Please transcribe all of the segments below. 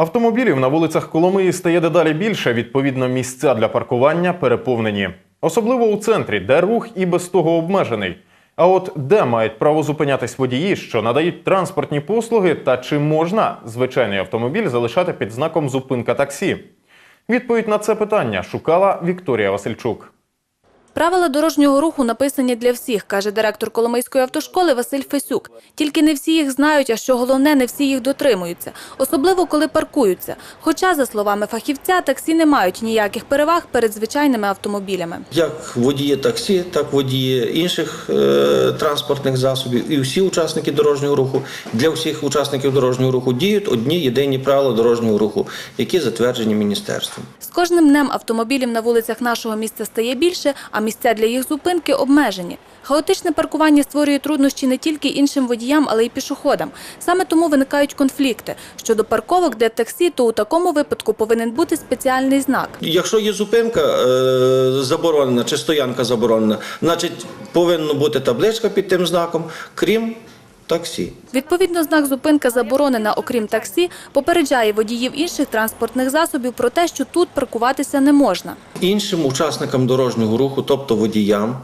Автомобілів на вулицях Коломиї стає дедалі більше. Відповідно, місця для паркування переповнені. Особливо у центрі, де рух і без того обмежений. А от де мають право зупинятись водії, що надають транспортні послуги, та чи можна звичайний автомобіль залишати під знаком зупинка таксі? Відповідь на це питання шукала Вікторія Васильчук. Правила дорожнього руху написані для всіх, каже директор Коломийської автошколи Василь Фесюк. Тільки не всі їх знають, а що головне, не всі їх дотримуються, особливо коли паркуються. Хоча, за словами фахівця, таксі не мають ніяких переваг перед звичайними автомобілями. Як водії таксі, так водії інших е, транспортних засобів і всі учасники дорожнього руху для всіх учасників дорожнього руху діють одні єдині правила дорожнього руху, які затверджені міністерством. З кожним днем автомобілів на вулицях нашого міста стає більше, а місця для їх зупинки обмежені. Хаотичне паркування створює труднощі не тільки іншим водіям, але й пішоходам. Саме тому виникають конфлікти. Щодо парковок, де таксі, то у такому випадку повинен бути спеціальний знак. Якщо є зупинка е, заборонена чи стоянка заборонена, значить повинна бути табличка під тим знаком, крім таксі. Відповідно, знак зупинка заборонена, окрім таксі, попереджає водіїв інших транспортних засобів про те, що тут паркуватися не можна. Іншим учасникам дорожнього руху, тобто водіям,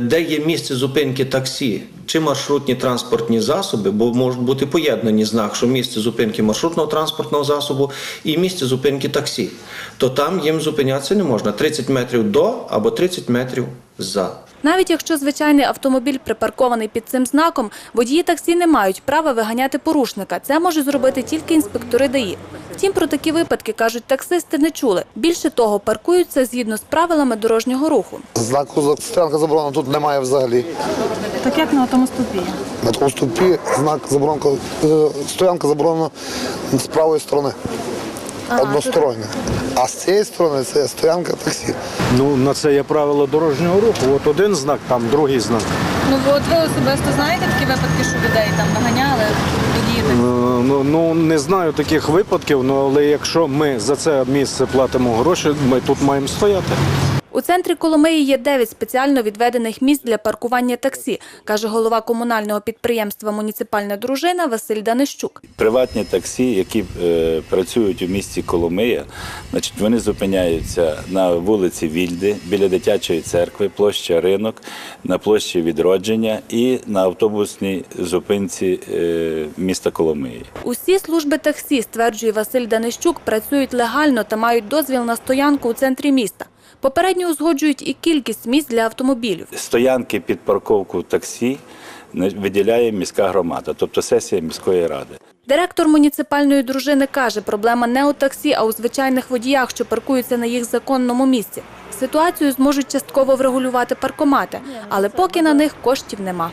де є місце зупинки таксі чи маршрутні транспортні засоби, бо можуть бути поєднані знак, що місце зупинки маршрутного транспортного засобу і місце зупинки таксі, то там їм зупинятися не можна 30 метрів до або 30 метрів за. Навіть якщо звичайний автомобіль припаркований під цим знаком, водії таксі не мають права виганяти порушника. Це можуть зробити тільки інспектори ДАІ. Втім, про такі випадки, кажуть таксисти, не чули. Більше того, паркуються згідно з правилами дорожнього руху. Знаку стоянка заборонена тут немає взагалі. Так як на тому стовпі? На тому ступі знак заборонка, е, стоянка заборонена з правої сторони. Одностороння. А з цієї сторони це стоянка таксі. Ну, на це є правило дорожнього руху. От один знак, там другий знак. Ну, от ви особисто знаєте такі випадки, що людей там наганяли, водії Е, Ну, не знаю таких випадків, ну, але якщо ми за це місце платимо гроші, ми тут маємо стояти. У центрі Коломиї є 9 спеціально відведених місць для паркування таксі, каже голова комунального підприємства «Муніципальна дружина» Василь Данищук. Приватні таксі, які е, працюють у місті Коломия, значить, вони зупиняються на вулиці Вільди, біля дитячої церкви, площа Ринок, на площі Відродження і на автобусній зупинці е, міста Коломиї. Усі служби таксі, стверджує Василь Данищук, працюють легально та мають дозвіл на стоянку у центрі міста. Попередньо узгоджують і кількість місць для автомобілів. Стоянки під парковку таксі виділяє міська громада, тобто сесія міської ради. Директор муніципальної дружини каже, проблема не у таксі, а у звичайних водіях, що паркуються на їх законному місці. Ситуацію зможуть частково врегулювати паркомати, але поки на них коштів нема.